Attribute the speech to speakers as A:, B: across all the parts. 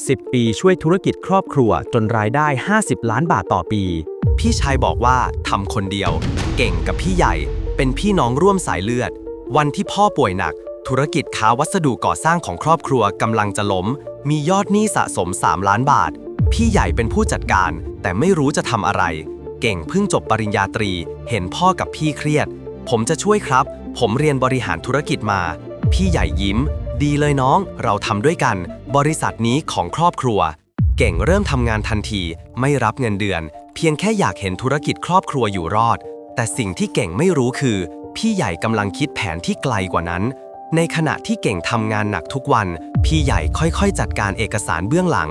A: 10 ปีช่วยธุรกิจครอบครัวจนรายได้ 50 ล้านบาทต่อปี
B: พี่ชายบอกว่าทำคนเดียว เก่งกับพี่ใหญ่ เป็นพี่น้องร่วมสายเลือด วันที่พ่อป่วยหนัก ธุรกิจค้าวัสดุก่อสร้างของครอบครัวกำลังจะล้ม มียอดหนี้สะสม 3 ล้านบาท พี่ใหญ่เป็นผู้จัดการ แต่ไม่รู้จะทำอะไร เก่งเพิ่งจบปริญญาตรี เห็นพ่อกับพี่เครียด ผมจะช่วยครับ ผมเรียนบริหารธุรกิจมา พี่ใหญ่ยิ้ม ดีเลยน้อง เราทำด้วยกัน บริษัทนี้ของครอบครัว เก่งเริ่มทำงานทันที ไม่รับเงินเดือน เพียงแค่อยากเห็นธุรกิจครอบครัวอยู่รอด แต่สิ่งที่เก่งไม่รู้คือ พี่ใหญ่กำลังคิดแผนที่ไกลกว่านั้น ในขณะที่เก่งทำงานหนักทุกวัน พี่ใหญ่ค่อยๆ จัดการเอกสารเบื้องหลัง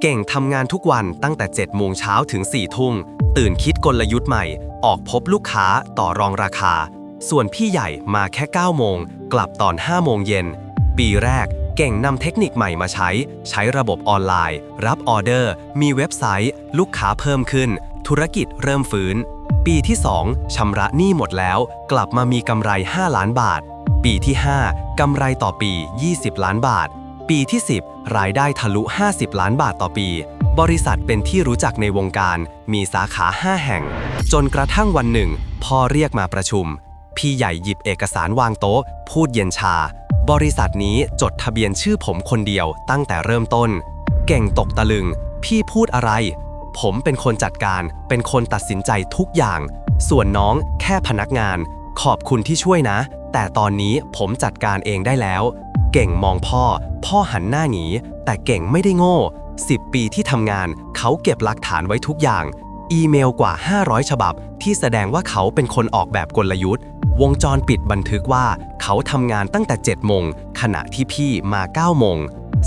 B: เก่งทำงานทุกวันตั้งแต่7โมงเช้าถึง4ทุ่มตื่นคิดกลยุทธ์ใหม่ ออกพบลูกค้าต่อรองราคา ส่วนพี่ใหญ่มาแค่9โมงกลับตอน5โมงเย็น ปีแรก เก่งนำเทคนิคใหม่มาใช้ ใช้ระบบออนไลน์ รับออเดอร์ มีเว็บไซต์ ลูกค้าเพิ่มขึ้น ธุรกิจเริ่มฟื้น ปีที่ 2 ชำระหนี้หมดแล้ว กลับมามีกำไร 5 ล้านบาท ปีที่ 5 กำไรต่อปี 20 ล้านบาท ปีที่ 10 รายได้ทะลุ 50 ล้านบาทต่อปี บริษัทเป็นที่รู้จักในวงการ มีสาขา 5 แห่ง จนกระทั่งวันหนึ่งพ่อเรียกมาประชุมพี่ใหญ่หยิบเอกสารวางโต๊ะ พูดเย็นชา บริษัทนี้จดทะเบียนชื่อผมคนเดียวตั้งแต่เริ่มต้น เก่งตกตะลึง พี่พูดอะไร ผมเป็นคนจัดการ เป็นคนตัดสินใจทุกอย่าง ส่วนน้องแค่พนักงาน ขอบคุณที่ช่วยนะ แต่ตอนนี้ผมจัดการเองได้แล้ว เก่งมองพ่อ พ่อหันหน้าหนี แต่เก่งไม่ได้โง่ 10 ปีที่ทำงาน เขาเก็บหลักฐานไว้ทุกอย่าง อีเมลกว่า 500 ฉบับ ที่แสดงว่าเขาเป็นคนออกแบบกลยุทธ์ วงจรปิดบันทึกว่าเขาทำงานตั้งแต่ 7 โมง ขณะที่พี่มา 9 โมง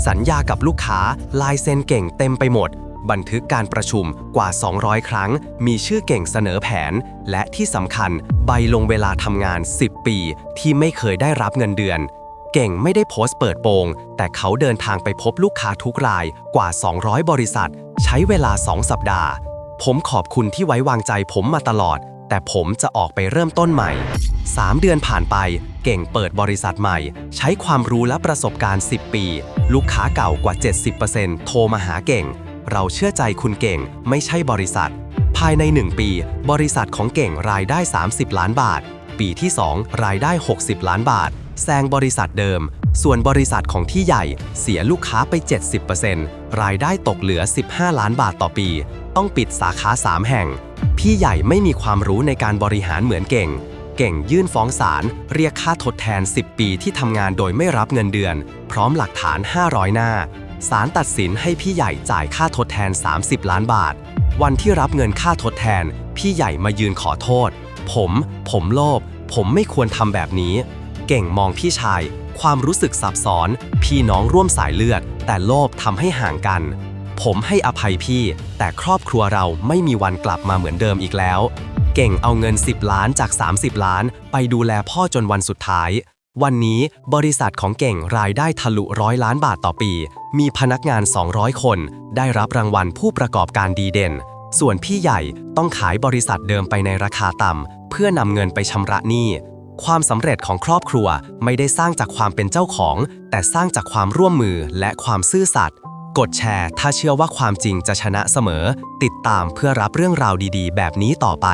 B: สัญญากับลูกค้าลายเซ็นเก่งเต็มไปหมด บันทึกการประชุมกว่า 200 ครั้ง มีชื่อเก่งเสนอแผน และที่สำคัญใบลงเวลาทำงาน 10 ปี ที่ไม่เคยได้รับเงินเดือน เก่งไม่ได้โพสต์เปิดโปง แต่เขาเดินทางไปพบลูกค้าทุกรายกว่า 200 บริษัท ใช้เวลา 2 สัปดาห์ ผมขอบคุณที่ไว้วางใจผมมาตลอด แต่ผมจะออกไปเริ่มต้นใหม่ 3 เดือนผ่านไป เก่งเปิดบริษัทใหม่ ใช้ความรู้และประสบการณ์ 10 ปี ลูกค้าเก่ากว่า 70%โทรมาหาเก่ง เราเชื่อใจคุณเก่งไม่ใช่บริษัท ภายใน 1 ปี บริษัทของเก่งรายได้ 30 ล้านบาท ปีที่ 2 รายได้ 60 ล้านบาทแซงบริษัทเดิม ส่วนบริษัทของที่ใหญ่ เสียลูกค้าไป 70%รายได้ตกเหลือ 15 ล้านบาทต่อปี ต้องปิดสาขา 3 แห่ง พี่ใหญ่ไม่มีความรู้ในการบริหารเหมือนเก่ง เก่งยื่นฟ้องศาลเรียกค่าทดแทน 10 ปีที่ทำงานโดยไม่รับเงินเดือน พร้อมหลักฐาน 500 หน้าศาลตัดสินให้พี่ใหญ่จ่ายค่าทดแทน 30 ล้านบาท วันที่รับเงินค่าทดแทน พี่ใหญ่มายืนขอโทษ ผม ผมโลภผมไม่ควรทำแบบนี้ เก่งมองพี่ชาย ความรู้สึกซับซ้อน พี่น้องร่วมสายเลือด แต่โลภทำให้ห่างกัน ผมให้อภัยพี่ แต่ครอบครัวเราไม่มีวันกลับมาเหมือนเดิมอีกแล้ว เก่งเอาเงิน 10 ล้านจาก 30 ล้าน ไปดูแลพ่อจนวันสุดท้าย วันนี้บริษัทของเก่งรายได้ทะลุร้อยล้านบาทต่อปี มีพนักงาน 200 คน ได้รับรางวัลผู้ประกอบการดีเด่น ส่วนพี่ใหญ่ต้องขายบริษัทเดิมไปในราคาต่ำเพื่อนำเงินไปชำระหนี้ความสำเร็จของครอบครัวไม่ได้สร้างจากความเป็นเจ้าของ แต่สร้างจากความร่วมมือและความซื่อสัตย์ กดแชร์ถ้าเชื่อว่าความจริงจะชนะเสมอ ติดตามเพื่อรับเรื่องราวดีๆ แบบนี้ต่อไป